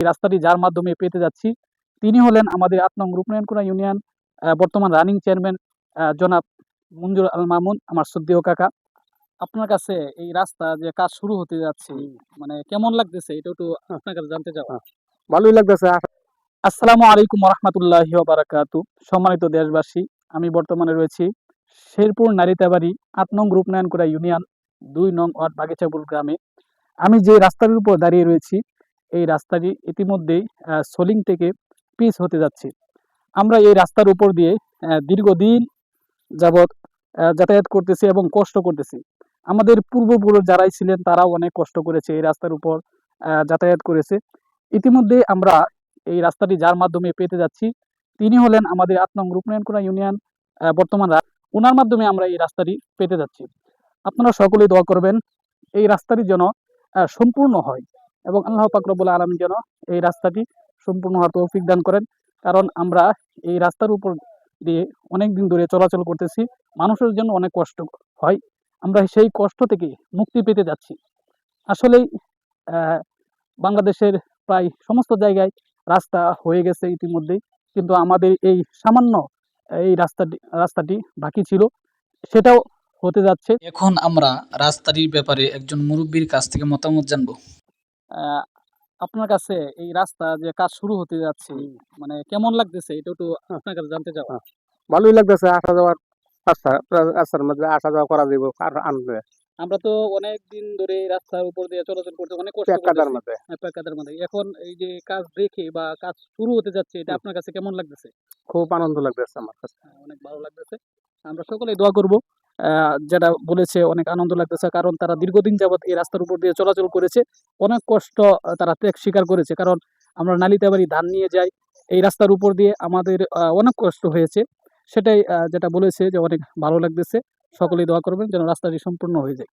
এই রাস্তাটি যার মাধ্যমে পেতে যাচ্ছি। তিনি হলেন আমাদের আট নং রূপনারায়ণকুড়া ইউনিয়ন বর্তমান রানিং চেয়ারম্যান জনাব মঞ্জুর আল মামুন আমার শ্রদ্ধেয় কাকা। আপনার কাছে এই রাস্তা যে কাজ শুরু হতে যাচ্ছে মানে কেমন লাগতেছে? এটা একটু আপনার কাছে জানতে চাও ভালোই লাগতেছে। আসসালামু আলাইকুম রহমতুল্লাহি বারাকাতু সম্মানিত দেশবাসী আমি বর্তমানে রয়েছি শেরপুর নারিতাবাড়ি আট নং রূপনারায়ণকুড়া ইউনিয়ন দুই নং ওয়ার্ড বাগিচাপুর গ্রামে। আমি যে রাস্তার উপর দাঁড়িয়ে রয়েছি এই রাস্তাটি ইতিমধ্যেই সোলিং থেকে পিচ হতে যাচ্ছে। আমরা এই রাস্তার উপর দিয়ে দীর্ঘদিন যাবৎ যাতায়াত করতেছি এবং কষ্ট করতেছি। আমাদের পূর্বপুরুষ যারাই ছিলেন, তারাও অনেক কষ্ট করেছে এই রাস্তার উপর যাতায়াত করেছে। ইতিমধ্যে আমরা এই রাস্তাটি যার মাধ্যমে পেতে যাচ্ছি, তিনি হলেন আমাদের আট নং রূপনারায়ণকুড়া ইউনিয়ন বর্তমান ওনার মাধ্যমে আমরা এই রাস্তাটি পেতে যাচ্ছি। আপনারা সকলেই দোয়া করবেন, এই রাস্তাটি যেন সম্পূর্ণ হয়। এবং আল্লাহ পাক রব্বুল আলমী যেন এই রাস্তাটি সম্পূর্ণ হওয়ার তৌফিক দান করেন। কারণ আমরা এই রাস্তার উপর দিয়ে অনেক দিন ধরে চলাচল করতেছি, মানুষের জন্য অনেক কষ্ট হয়। আমরা সেই কষ্ট থেকে মুক্তি পেতে যাচ্ছি। আসলেই বাংলাদেশের প্রায় সমস্ত জায়গায় রাস্তা হয়ে গেছে ইতিমধ্যেই। কিন্তু আমাদের এই সামান্য, এই রাস্তাটি রাস্তাটি বাকি ছিল। সেটাও হতে যাচ্ছে। এখন আমরা রাস্তাটির ব্যাপারে একজন মুরব্বীর কাছ থেকে মতামত জানব। আপনার কাছে এই রাস্তা যে কাজ শুরু হতে যাচ্ছে মানে কেমন লাগতেছে? এটা একটু আপনার কাছে জানতে চাও ভালোই লাগতেছে আসা যাওয়ার রাস্তা রাস্তার মধ্যে আসা যাওয়া করা যাবে আর আনবে। আমরা তো অনেক দিন ধরে রাস্তার উপর দিয়ে চলাচল করতে অনেক কষ্ট কাদার। মধ্যে। হ্যাঁ, প্যাকাদার মধ্যে। এখন এই যে কাজ দেখে বা কাজ শুরু হতে যাচ্ছে এটা আপনার কাছে কেমন লাগতেছে? খুব আনন্দ লাগতেছে আমার কাছে। হ্যাঁ, অনেক ভালো লাগতেছে। আমরা সকলেই দোয়া করব। যেটা বলেছে অনেক আনন্দ লাগতেছে, কারণ তারা দীর্ঘদিন যাবৎ এই রাস্তার উপর দিয়ে চলাচল করেছে। অনেক কষ্ট তারা ত্যাগ স্বীকার করেছে। কারণ আমরা নালিতে বাড়ি ধান নিয়ে যাই, এই রাস্তার উপর দিয়ে আমাদের অনেক কষ্ট হয়েছে। সেটাই যেটা বলেছে যে অনেক ভালো লাগতেছে। সকলেই দোয়া করবেন যেন রাস্তাটি সম্পূর্ণ হয়ে যায়।